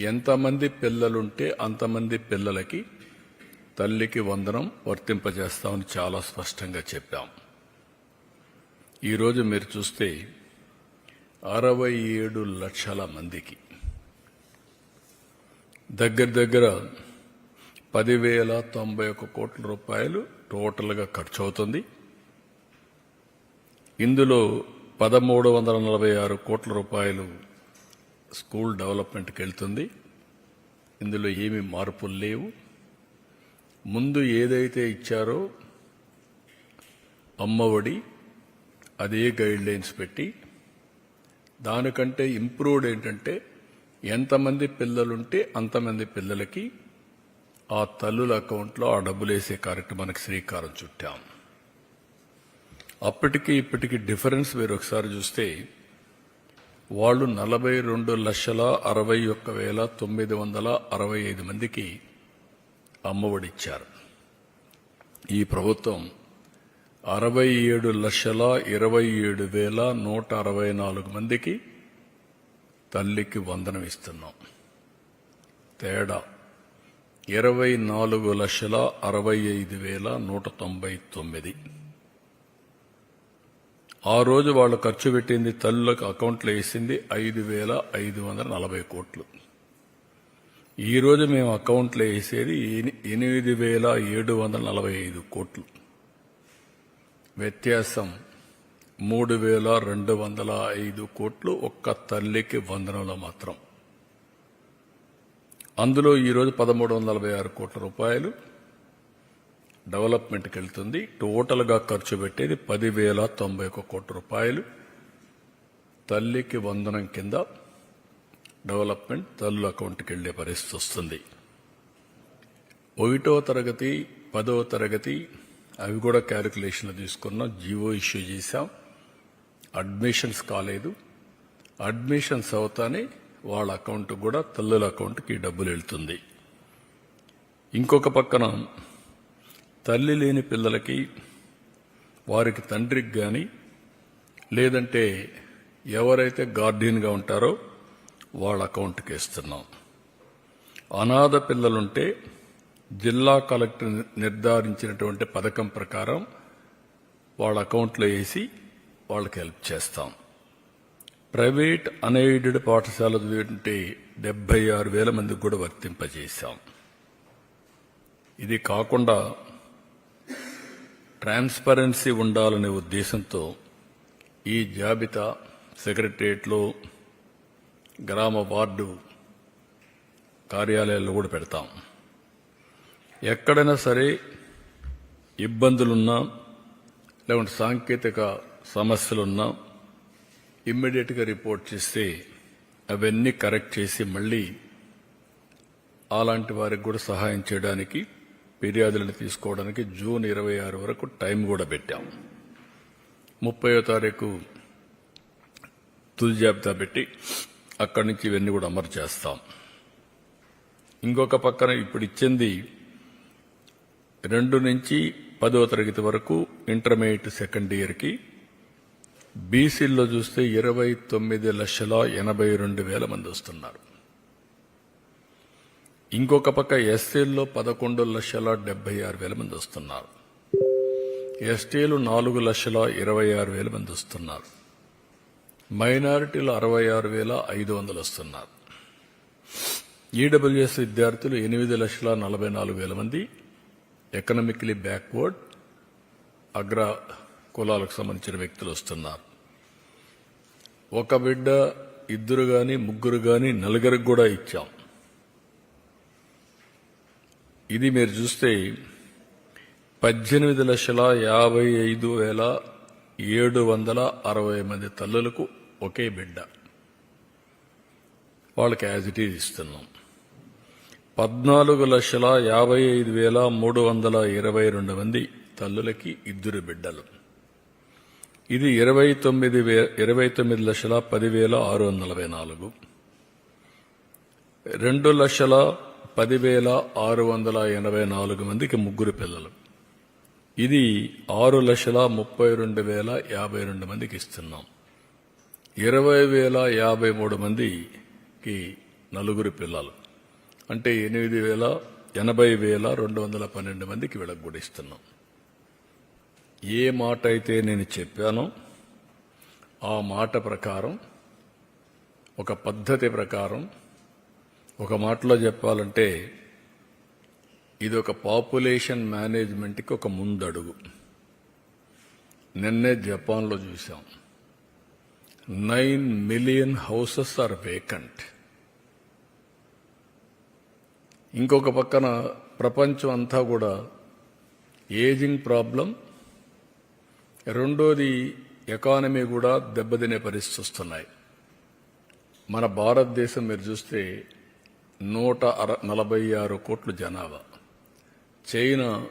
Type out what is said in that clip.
ఎంతమంది పిల్లలుంటే అంతమంది పిల్లలకి తల్లికి వందనం వర్తింపజేస్తామని చాలా స్పష్టంగా చెప్పాం. ఈరోజు మీరు చూస్తే అరవై ఏడు లక్షల మందికి దగ్గర దగ్గర పదివేల తొంభై ఒక్క కోట్ల రూపాయలు టోటల్గా ఖర్చు అవుతుంది ఇందులో పదమూడు వందల నలభై ఆరు కోట్ల రూపాయలు స్కూల్ డెవలప్మెంట్కి వెళ్తుంది ఇందులో ఏమీ మార్పులు లేవు. ముందు ఏదైతే ఇచ్చారో అమ్మఒడి అదే గైడ్ లైన్స్ పెట్టి దానికంటే ఇంప్రూవ్డ్ ఏంటంటే ఎంతమంది పిల్లలుంటే అంతమంది పిల్లలకి ఆ తల్లుల అకౌంట్లో ఆ డబ్బులు వేసే కార్యక్రమానికి శ్రీకారం చుట్టాం. అప్పటికి ఇప్పటికి డిఫరెన్స్ మీరు ఒకసారి చూస్తే వాళ్ళు నలభై రెండు లక్షల అరవై ఒక్క వేల తొమ్మిది వందల అరవై ఐదు మందికి అమ్మఒడిచ్చారు. ఈ ప్రభుత్వం అరవై ఏడు లక్షల ఇరవై ఏడు వేల నూట అరవై నాలుగు మందికి తల్లికి వందనం ఇస్తున్నాం. తేడా ఇరవై నాలుగు లక్షల అరవై ఐదు వేల నూట తొంభై తొమ్మిది ఆ రోజు వాళ్ళు ఖర్చు పెట్టింది తల్లులకు అకౌంట్లో వేసింది ఐదు వేల ఐదు వందల నలభై కోట్లు. ఈరోజు మేము అకౌంట్లో వేసేది ఎనిమిది వేల ఏడు వందల నలభై ఐదు కోట్లు. వ్యత్యాసం మూడు వేల రెండు వందల ఐదు కోట్లు ఒక్క తల్లికి వందనంలో మాత్రం. అందులో ఈరోజు పదమూడు వందల నలభై ఆరు కోట్ల రూపాయలు డెవలప్మెంట్కి వెళ్తుంది టోటల్గా ఖర్చు పెట్టేది పదివేల తొంభై ఒక్క కోట్ల రూపాయలు. తల్లికి వందనం కింద డెవలప్మెంట్ తల్లుల అకౌంట్కి వెళ్ళే పరిస్థితి వస్తుంది. ఒకటో తరగతి పదవ తరగతి అవి కూడా క్యాలిక్యులేషన్లో తీసుకున్నాం జీవో ఇష్యూ చేశాం. అడ్మిషన్స్ కాలేదు. అడ్మిషన్స్ అవుతానే వాళ్ళ అకౌంట్ కూడా తల్లుల అకౌంట్కి డబ్బులు వెళ్తుంది. ఇంకొక పక్కన తల్లి లేని పిల్లలకి వారికి తండ్రికి కానీ లేదంటే ఎవరైతే గార్డియన్గా ఉంటారో వాళ్ళ అకౌంట్కి ఇస్తున్నాం అనాథ పిల్లలుంటే జిల్లా కలెక్టర్ నిర్ధారించినటువంటి పథకం ప్రకారం వాళ్ళ అకౌంట్లో వేసి వాళ్ళకి హెల్ప్ చేస్తాం. ప్రైవేట్ అన్ఎయిడెడ్ పాఠశాల చదివింటే డెబ్బై ఆరు వేల మందికి కూడా వర్తింపజేశాం. ఇది కాకుండా ట్రాన్స్పరెన్సీ ఉండాలనే ఉద్దేశంతో ఈ జాబితా సెక్రటరియట్లో గ్రామ వార్డు కార్యాలయాల్లో కూడా పెడతాం. ఎక్కడైనా సరే ఇబ్బందులున్నా లేకుంటే సాంకేతిక సమస్యలున్నా ఇమ్మీడియట్గా రిపోర్ట్ చేస్తే అవన్నీ కరెక్ట్ చేసి మళ్ళీ అలాంటి వారికి కూడా సహాయం చేయడానికి ఫిర్యాదులను తీసుకోవడానికి జూన్ ఇరవై ఆరు వరకు టైం కూడా పెట్టాం. ముప్పయో తారీఖు తుది జాబితా పెట్టి అక్కడి నుంచి ఇవన్నీ కూడా అమలు చేస్తాం. ఇంకొక పక్కన ఇప్పుడు ఇచ్చింది రెండు నుంచి పదో తరగతి వరకు ఇంటర్మీడియట్ సెకండ్ ఇయర్కి. బీసీల్లో చూస్తే ఇరవై తొమ్మిది లక్షల ఎనభై రెండు వేల మంది వస్తున్నారు. ఇంకొక పక్క ఎస్టీల్లో పదకొండు లక్షల డెబ్బై ఆరు వేల మంది వస్తున్నారు. ఎస్టీలు నాలుగు లక్షల ఇరవై ఆరు వేల మంది వస్తున్నారు. మైనారిటీలు అరవై ఆరు వేల ఐదు వందలు వస్తున్నారు. ఈడబ్ల్యూఎస్ విద్యార్థులు ఎనిమిది లక్షల నలభై నాలుగు వేల మంది. ఎకనామికలీ బ్యాక్వర్డ్ అగ్ర కులాలకు సంబంధించిన వ్యక్తులు వస్తున్నారు. ఒక బిడ్డ ఇద్దరు కానీ ముగ్గురు కానీ నలుగురికి కూడా ఇచ్చాం. ఇది మీరు చూస్తే పద్దెనిమిది లక్షల యాభై ఐదు వేల ఏడు వందల అరవై మంది తల్లులకు ఒకే బిడ్డ. వాళ్ళకి యాజ్ ఇట్ ఈజ్ ఇస్తున్నాం. పద్నాలుగు లక్షల యాభై ఐదు వేల మూడు వందల ఇరవై రెండు మంది తల్లులకి ఇద్దరు బిడ్డలు. ఇది ఇరవై తొమ్మిది వే ఇరవై తొమ్మిది లక్షల పదివేల ఆరు వందల నలభై నాలుగు. రెండు లక్షల పదివేల ఆరు వందల ఎనభై నాలుగు మందికి ముగ్గురు పిల్లలు. ఇది ఆరు లక్షల ముప్పై రెండు వేల యాభై రెండు మందికి ఇస్తున్నాం. ఇరవై వేల యాభై మూడు మందికి నలుగురు పిల్లలు. అంటే ఎనిమిది వేల ఎనభై వేల రెండు వందల పన్నెండు మందికి వీళ్ళకి కూడా ఇస్తున్నాం. ఏ మాట అయితే నేను చెప్పానో ఆ మాట ప్రకారం ఒక పద్ధతి ప్రకారం ఒక మాటలో చెప్పాలంటే ఇది ఒక పాపులేషన్ మేనేజ్మెంట్కి ఒక ముందడుగు. నిన్నే జపాన్లో చూసాం nine million houses are vacant. ఇంకొక పక్కన ప్రపంచం అంతా కూడా ఏజింగ్ ప్రాబ్లం రెండోది ఎకానమీ కూడా దెబ్బతినే పరిస్థితి వస్తున్నాయి. మన భారతదేశం మీరు చూస్తే నూట అర నలభై ఆరు కోట్ల జనాభా. చైనా